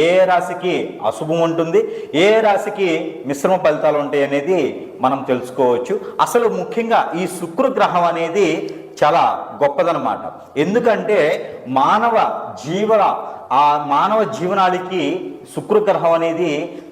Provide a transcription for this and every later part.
ఏ రాశికి అశుభం ఉంటుంది ఏ రాశికి మిశ్రమ ఫలితాలు ఉంటాయి అనేది మనం తెలుసుకోవచ్చు. అసలు ముఖ్యంగా ఈ శుక్ర గ్రహం అనేది చాలా గొప్పదనమాట ఎందుకంటే మానవ జీవన ఆ మానవ జీవనానికి శుక్రగ్రహం అనేది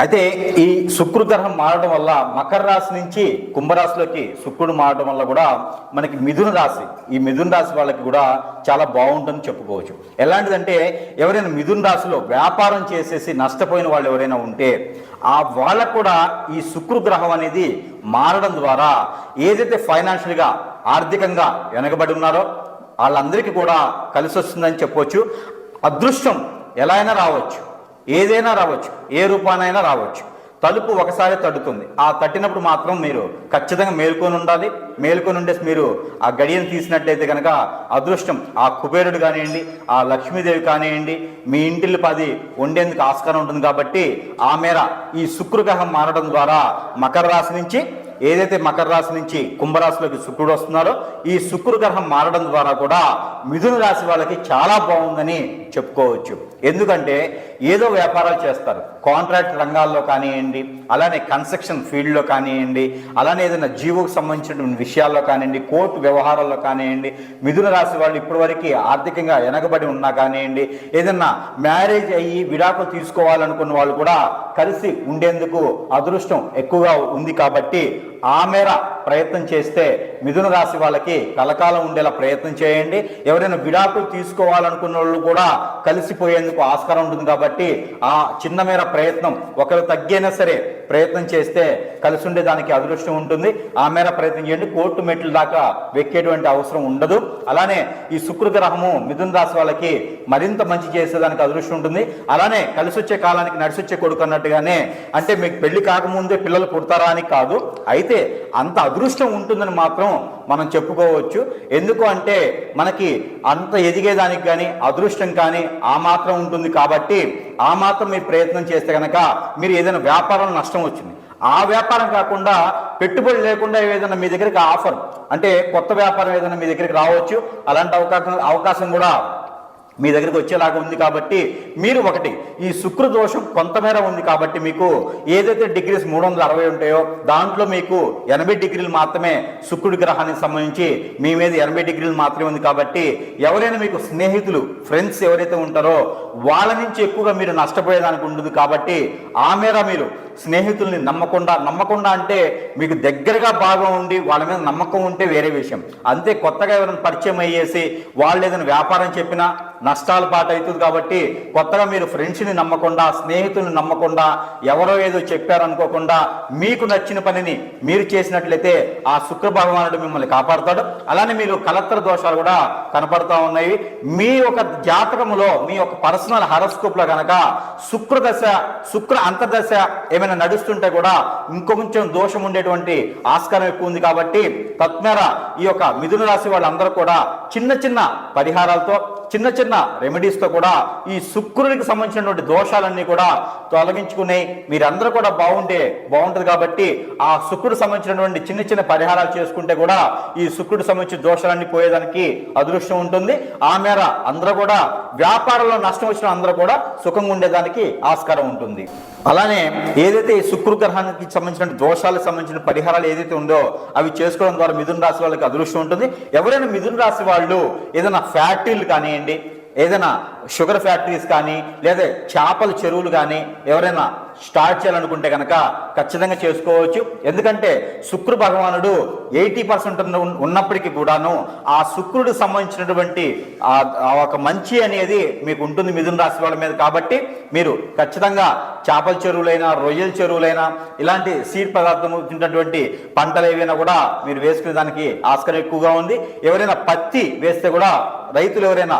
అయితే ఈ శుక్రగ్రహం మారడం వల్ల మకర రాశి నుంచి కుంభరాశిలోకి శుక్రుడు మారడం వల్ల కూడా మనకి మిథున రాశి ఈ మిథున రాశి వాళ్ళకి కూడా చాలా బాగుంటుందని చెప్పుకోవచ్చు. ఎలాంటిదంటే ఎవరైనా మిథున రాశిలో వ్యాపారం చేసేసి నష్టపోయిన వాళ్ళు ఎవరైనా ఉంటే ఆ వాళ్ళకు కూడా ఈ శుక్రగ్రహం అనేది మారడం ద్వారా ఏదైతే ఫైనాన్షియల్గా ఆర్థికంగా వెనకబడి ఉన్నారో వాళ్ళందరికీ కూడా కలిసి వస్తుందని చెప్పవచ్చు అదృష్టం ఎలా అయినా రావచ్చు. ఏదైనా రావచ్చు. ఏ రూపానైనా రావచ్చు. తలుపు ఒకసారి తడుతుంది. ఆ తట్టినప్పుడు మాత్రం మీరు ఖచ్చితంగా మేల్కొని ఉండాలి. మేల్కొని ఉండేసి మీరు ఆ గడియను తీసినట్లయితే కనుక అదృష్టం. ఆ కుబేరుడు కానివ్వండి ఆ లక్ష్మీదేవి కానివ్వండి మీ ఇంటిల్లి పది ఉండేందుకు ఆస్కారం ఉంటుంది కాబట్టి ఆ మేర ఈ శుక్రగ్రహం మారడం ద్వారా మకర రాశి నుంచి ఏదైతే మకర రాశి నుంచి కుంభరాశిలోకి శుక్రుడు వస్తున్నారో ఈ శుక్రగ్రహం మారడం ద్వారా కూడా మిథున రాశి వాళ్ళకి చాలా బాగుందని చెప్పుకోవచ్చు. ఎందుకంటే ఏదో వ్యాపారాలు చేస్తారు. కాంట్రాక్ట్ రంగాల్లో కానివ్వండి అలానే కన్స్ట్రక్షన్ ఫీల్డ్లో కానివ్వండి అలానే ఏదైనా జీవోకు సంబంధించిన విషయాల్లో కానివ్వండి కోర్టు వ్యవహారాల్లో కానివ్వండి మిథున రాశి వాళ్ళు ఇప్పటివరకు ఆర్థికంగా వెనకబడి ఉన్నా కానివ్వండి ఏదైనా మ్యారేజ్ అయ్యి విడాకులు తీసుకోవాలనుకున్న వాళ్ళు కూడా కలిసి ఉండేందుకు అదృష్టం ఎక్కువగా ఉంది కాబట్టి ఆ మేర ప్రయత్నం చేస్తే మిథున రాశి వాళ్ళకి కలకాలం ఉండేలా ప్రయత్నం చేయండి. ఎవరైనా విడాకులు తీసుకోవాలనుకున్న వాళ్ళు కూడా కలిసిపోయేందుకు ఆస్కారం ఉంటుంది కాబట్టి ఆ చిన్న మేర ప్రయత్నం ఒకరు తగ్గైనా సరే ప్రయత్నం చేస్తే కలిసి ఉండేదానికి అదృష్టం ఉంటుంది. ఆ మేర ప్రయత్నం చేయండి. కోర్టు మెట్లు దాకా వెక్కేటువంటి అవసరం ఉండదు. అలానే ఈ శుక్ర గ్రహము మిథున రాశి వాళ్ళకి మరింత మంచి చేసేదానికి అదృష్టం ఉంటుంది. అలానే కలిసి వచ్చే కాలానికి నడిసొచ్చే కొడుకు అన్నట్టుగానే అంటే మీకు పెళ్ళి కాకముందే పిల్లలు పుడతారా అని కాదు. అయితే అంత అదృష్టం ఉంటుందని మాత్రం మనం చెప్పుకోవచ్చు. ఎందుకు అంటే మనకి అంత ఎదిగేదానికి కానీ అదృష్టం కానీ ఆ మాత్రం ఉంటుంది కాబట్టి ఆ మాత్రం మీరు ప్రయత్నం చేస్తే కనుక మీరు ఏదైనా వ్యాపారం నష్టం వచ్చింది. ఆ వ్యాపారం కాకుండా పెట్టుబడి లేకుండా ఏదైనా మీ దగ్గరికి ఆఫర్ అంటే కొత్త వ్యాపారం ఏదైనా మీ దగ్గరికి రావచ్చు. అలాంటి అవకాశం అవకాశం కూడా మీ దగ్గరికి వచ్చేలాగా ఉంది కాబట్టి మీరు ఒకటి. ఈ శుక్ర దోషం కొంతమేర ఉంది కాబట్టి మీకు ఏదైతే డిగ్రీస్ మూడు వందల అరవై ఉంటాయో దాంట్లో మీకు ఎనభై డిగ్రీలు మాత్రమే శుక్రుడి గ్రహానికి సంబంధించి మీ మీద ఎనభై డిగ్రీలు మాత్రమే ఉంది కాబట్టి ఎవరైనా మీకు స్నేహితులు ఫ్రెండ్స్ ఎవరైతే ఉంటారో వాళ్ళ నుంచి ఎక్కువగా మీరు నష్టపోయేదానికి ఉంటుంది కాబట్టి ఆ మేర మీరు స్నేహితుల్ని నమ్మకుండా నమ్మకుండా అంటే మీకు దగ్గరగా బాగా ఉండి వాళ్ళ మీద నమ్మకం ఉంటే వేరే విషయం. అంతే కొత్తగా ఎవరైనా పరిచయం అయ్యేసి వాళ్ళు ఏదైనా వ్యాపారం చెప్పినా నష్టాల పాట అవుతుంది కాబట్టి కొత్తగా మీరు ఫ్రెండ్స్ని నమ్మకుండా స్నేహితుల్ని నమ్మకుండా ఎవరో ఏదో చెప్పారనుకోకుండా మీకు నచ్చిన పనిని మీరు చేసినట్లయితే ఆ శుక్ర భగవానుడు మిమ్మల్ని కాపాడుతాడు. అలానే మీరు కలత్ర దోషాలు కూడా కనపడుతూ ఉన్నాయి. మీ యొక్క జాతకములో మీ యొక్క పర్సనల్ హరస్కోప్లో కనుక శుక్రదశ శుక్ర అంతర్దశ ఏమైనా నడుస్తుంటే కూడా ఇంకొంచెం దోషం ఉండేటువంటి ఆస్కారం ఎక్కువ ఉంది కాబట్టి తత్మేర ఈ యొక్క మిథున రాశి వాళ్ళందరూ కూడా చిన్న చిన్న పరిహారాలతో చిన్న చిన్న రెమెడీస్తో కూడా ఈ శుక్రునికి సంబంధించినటువంటి దోషాలన్నీ కూడా తొలగించుకుని మీరందరూ కూడా బాగుంటే బాగుంటుంది కాబట్టి ఆ శుక్రుడు సంబంధించినటువంటి చిన్న చిన్న పరిహారాలు చేసుకుంటే కూడా ఈ శుక్రుడు సంబంధించిన దోషాలన్నీ పోయేదానికి అదృష్టం ఉంటుంది. ఆ మేర అందరూ కూడా వ్యాపారంలో నష్టం వచ్చిన అందరూ కూడా సుఖంగా ఉండేదానికి ఆస్కారం ఉంటుంది. అలానే ఏదైతే ఈ శుక్ర గ్రహానికి సంబంధించిన దోషాలకు సంబంధించిన పరిహారాలు ఏదైతే ఉందో అవి చేసుకోవడం ద్వారా మిథున రాశి వాళ్ళకి అదృష్టం ఉంటుంది. ఎవరైనా మిథున రాశి వాళ్ళు ఏదైనా ఫ్యాక్టరీలు కానీ కానివ్వండి ఏదైనా షుగర్ ఫ్యాక్టరీస్ కానీ లేదా చేపల చెరువులు కానీ ఎవరైనా స్టార్ట్ చేయాలనుకుంటే కనుక ఖచ్చితంగా చేసుకోవచ్చు. ఎందుకంటే శుక్రు భగవానుడు ఎయిటీ పర్సెంట్ ఉన్నప్పటికీ కూడాను ఆ శుక్రుడు సంబంధించినటువంటి ఒక మంచి అనేది మీకు ఉంటుంది మిథున రాశి వాళ్ళ మీద. కాబట్టి మీరు ఖచ్చితంగా చేపల చెరువులైనా రొయ్యల చెరువులైనా ఇలాంటి సీడ్ పదార్థం తింటున్నటువంటి పంటలు ఏవైనా కూడా మీరు వేసుకునే దానికి ఆస్కారం ఎక్కువగా ఉంది. ఎవరైనా పత్తి వేస్తే కూడా రైతులు ఎవరైనా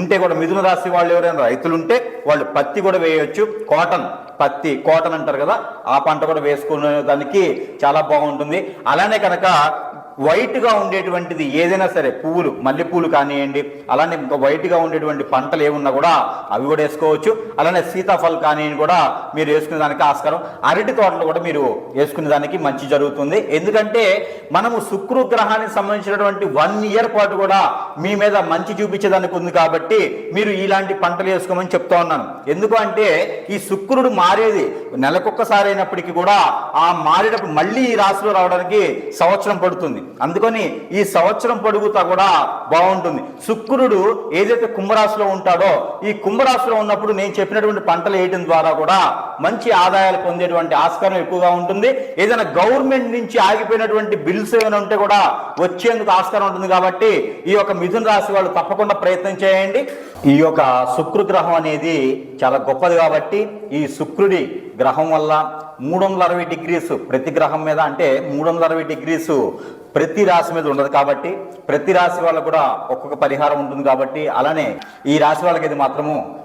ఉంటే కూడా మిథున రాశి వాళ్ళు ఎవరైనా రైతులు ఉంటే వాళ్ళు పత్తి కూడా వేయవచ్చు. కాటన్ పత్తి కోటన్ అంటారు కదా ఆ పంట కూడా వేసుకునే దానికి చాలా బాగుంటుంది. అలానే కనుక వైట్గా ఉండేటువంటిది ఏదైనా సరే పువ్వులు మల్లెపూలు కానివ్వండి అలానే ఇంకా వైట్గా ఉండేటువంటి పంటలు ఏమున్నా కూడా అవి కూడా వేసుకోవచ్చు. అలానే సీతాఫలం కానివ్వండి కూడా మీరు వేసుకునే దానికి ఆస్కారం. అరటి తోటలు కూడా మీరు వేసుకునే దానికి మంచి జరుగుతుంది. ఎందుకంటే మనము శుక్రు గ్రహానికి సంబంధించినటువంటి వన్ ఇయర్ పాటు కూడా మీ మీద మంచి చూపించేదానికి ఉంది కాబట్టి మీరు ఇలాంటి పంటలు వేసుకోమని చెప్తా ఉన్నాను. ఎందుకు అంటే ఈ శుక్రుడు మారేది నెలకొక్కసారి అయినప్పటికీ కూడా ఆ మారేటప్పుడు మళ్ళీ ఈ రాశిలో రావడానికి సంవత్సరం పడుతుంది. అందుకని ఈ సంవత్సరం పొడుగుతా కూడా బాగుంటుంది. శుక్రుడు ఏదైతే కుంభరాశిలో ఉంటాడో ఈ కుంభరాశిలో ఉన్నప్పుడు నేను చెప్పినటువంటి పంటలు వేయడం ద్వారా కూడా మంచి ఆదాయాలు పొందేటువంటి ఆస్కారం ఎక్కువగా ఉంటుంది. ఏదైనా గవర్నమెంట్ నుంచి ఆగిపోయినటువంటి బిల్స్ ఏమైనా ఉంటే కూడా వచ్చేందుకు ఆస్కారం ఉంటుంది కాబట్టి ఈ యొక్క మిథున రాశి వాళ్ళు తప్పకుండా ప్రయత్నం చేయండి. ఈ యొక్క శుక్రగ్రహం అనేది చాలా గొప్పది కాబట్టి ఈ శుక్రుడి గ్రహం వల్ల మూడు వందల అరవై డిగ్రీస్ ప్రతి గ్రహం మీద అంటే మూడు వందల అరవై డిగ్రీస్ ప్రతి రాశి మీద ఉండదు కాబట్టి ప్రతి రాశి వాళ్ళకు కూడా ఒక్కొక్క పరిహారం ఉంటుంది కాబట్టి అలానే ఈ రాశి వాళ్ళకి ఇది మాత్రము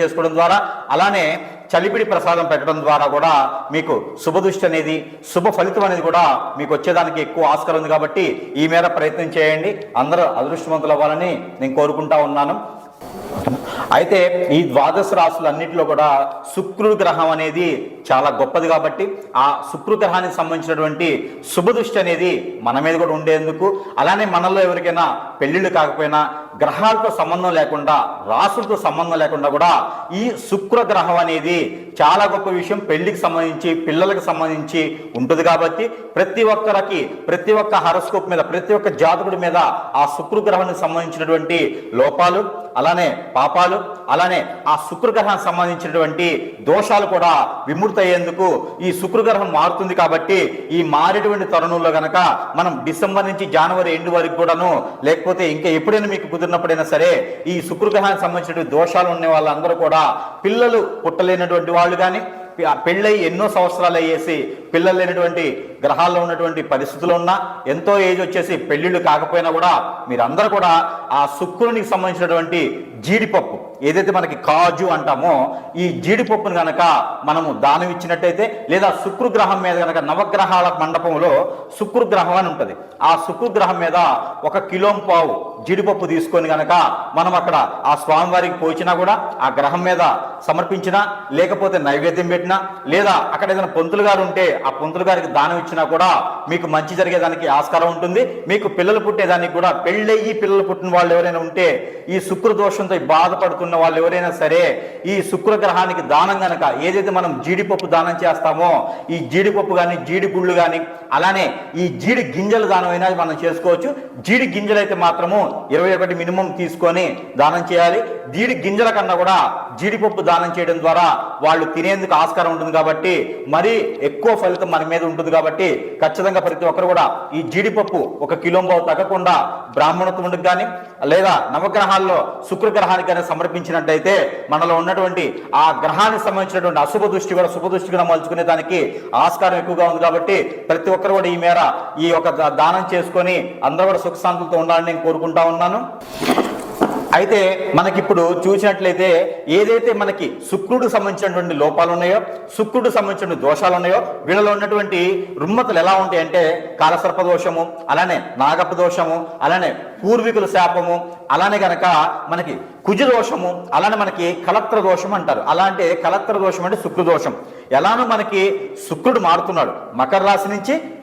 చేసుకోవడం ద్వారా అలానే చలిపిడి ప్రసాదం పెట్టడం ద్వారా కూడా మీకు శుభదృష్టి అనేది శుభ ఫలితం అనేది కూడా మీకు వచ్చేదానికి ఎక్కువ ఆస్కారం ఉంది కాబట్టి ఈ మేర ప్రయత్నం చేయండి. అందరూ అదృష్టవంతులు అవ్వాలని నేను కోరుకుంటా ఉన్నాను. అయితే ఈ ద్వాదశ రాశులన్నింటిలో కూడా శుక్రుడు గ్రహం అనేది చాలా గొప్పది కాబట్టి ఆ శుక్రగ్రహానికి సంబంధించినటువంటి శుభదృష్టి అనేది మన మీద కూడా ఉండేందుకు అలానే మనలో ఎవరికైనా పెళ్ళిళ్ళు కాకపోయినా గ్రహాలతో సంబంధం లేకుండా రాసులతో సంబంధం లేకుండా కూడా ఈ శుక్రగ్రహం అనేది చాలా గొప్ప విషయం. పెళ్ళికి సంబంధించి పిల్లలకు సంబంధించి ఉంటుంది కాబట్టి ప్రతి ఒక్కరికి ప్రతి ఒక్క హరస్కోప్ మీద ప్రతి ఒక్క జాతకుడి మీద ఆ శుక్రగ్రహానికి సంబంధించినటువంటి లోపాలు అలానే పాపాలు అలానే ఆ శుక్రగ్రహానికి సంబంధించినటువంటి దోషాలు కూడా విముక్తి అయ్యేందుకు ఈ శుక్రగ్రహం మారుతుంది కాబట్టి ఈ మారేటువంటి తరుణంలో గనక మనం డిసెంబర్ నుంచి జనవరి ఎండు వరకు కూడాను లేకపోతే ఇంకా ఎప్పుడైనా మీకు కుదిరినప్పుడైనా సరే ఈ శుక్రగ్రహానికి సంబంధించినటువంటి దోషాలు ఉన్న వాళ్ళందరూ కూడా పిల్లలు పుట్టలేనటువంటి వాళ్ళు కానీ పెళ్ళై ఎన్నో సంవత్సరాలు అయ్యేసి పిల్లలు లేనటువంటి గ్రహాల్లో ఉన్నటువంటి పరిస్థితులు ఉన్నా ఎంతో ఏజ్ వచ్చేసి పెళ్ళిళ్ళు కాకపోయినా కూడా మీరందరూ కూడా ఆ శుక్రునికి సంబంధించినటువంటి జీడిపప్పు ఏదైతే మనకి కాజు అంటామో ఈ జీడిపప్పును కనుక మనము దానం ఇచ్చినట్టయితే లేదా శుక్రగ్రహం మీద కనుక నవగ్రహాల మండపంలో శుక్రగ్రహం అని ఉంటుంది. ఆ శుక్రగ్రహం మీద ఒక కిలో పావు జీడిపప్పు తీసుకొని గనక మనం అక్కడ ఆ స్వామివారికి పోచినా కూడా ఆ గ్రహం మీద సమర్పించినా లేకపోతే నైవేద్యం పెట్టినా లేదా అక్కడ ఏదైనా పంతులు గారు ఉంటే ఆ పొంతులు గారికి దానం ఇచ్చినా కూడా మీకు మంచి జరిగేదానికి ఆస్కారం ఉంటుంది. మీకు పిల్లలు పుట్టేదానికి కూడా పెళ్ళయ్యి పిల్లలు పుట్టిన వాళ్ళు ఎవరైనా ఉంటే ఈ శుక్ర దోషంతో బాధపడుతున్న వాళ్ళు ఎవరైనా సరే ఈ శుక్ర గ్రహానికి దానం గనక ఏదైతే మనం జీడిపప్పు దానం చేస్తామో ఈ జీడిపప్పు కానీ జీడి గుళ్ళు కానీ అలానే ఈ జీడి గింజల దానం అయినా మనం చేసుకోవచ్చు. జీడి గింజలు అయితే మాత్రము ఇరవై ఒకటి మినిమం తీసుకొని దానం చేయాలి. జీడి గింజల కన్నా కూడా జీడిపప్పు దానం చేయడం ద్వారా వాళ్ళు తినేందుకు ఆస్కారం ఉంటుంది కాబట్టి మరీ ఎక్కువ ఫలితం మన మీద ఉంటుంది కాబట్టి ఖచ్చితంగా ప్రతి ఒక్కరు కూడా ఈ జీడిపప్పు ఒక కిలోంబావు తగ్గకుండా తగ్గకుండా ఉండదు కానీ లేదా నవగ్రహాల్లో శుక్రగ్రహానికి కానీ సమర్పించినట్టయితే మనలో ఉన్నటువంటి ఆ గ్రహానికి సంబంధించినటువంటి అశుభ దృష్టి కూడా శుభ దృష్టి కూడా మలుచుకునే దానికి ఆస్కారం ఎక్కువగా ఉంది కాబట్టి ప్రతి ఒక్కరు కూడా ఈ మేర ఈ యొక్క దానం చేసుకొని అందరూ కూడా సుఖశాంతులతో ఉండాలని నేను కోరుకుంటా ఉన్నాను. అయితే మనకిప్పుడు చూసినట్లయితే ఏదైతే మనకి శుక్రుడు సంబంధించినటువంటి లోపాలు ఉన్నాయో శుక్రుడు సంబంధించిన దోషాలు ఉన్నాయో వీళ్ళలో ఉన్నటువంటి రుమ్మతలు ఎలా ఉంటాయి అంటే కాలసర్ప దోషము అలానే నాగప్ప దోషము అలానే పూర్వీకుల శాపము అలానే గనక మనకి కుజ దోషము అలానే మనకి కలత్ర దోషం అంటారు. అలా అంటే కలత్ర దోషం అంటే శుక్ర దోషం. ఎలానో మనకి శుక్రుడు మారుతున్నాడు. మకర రాశి నుంచి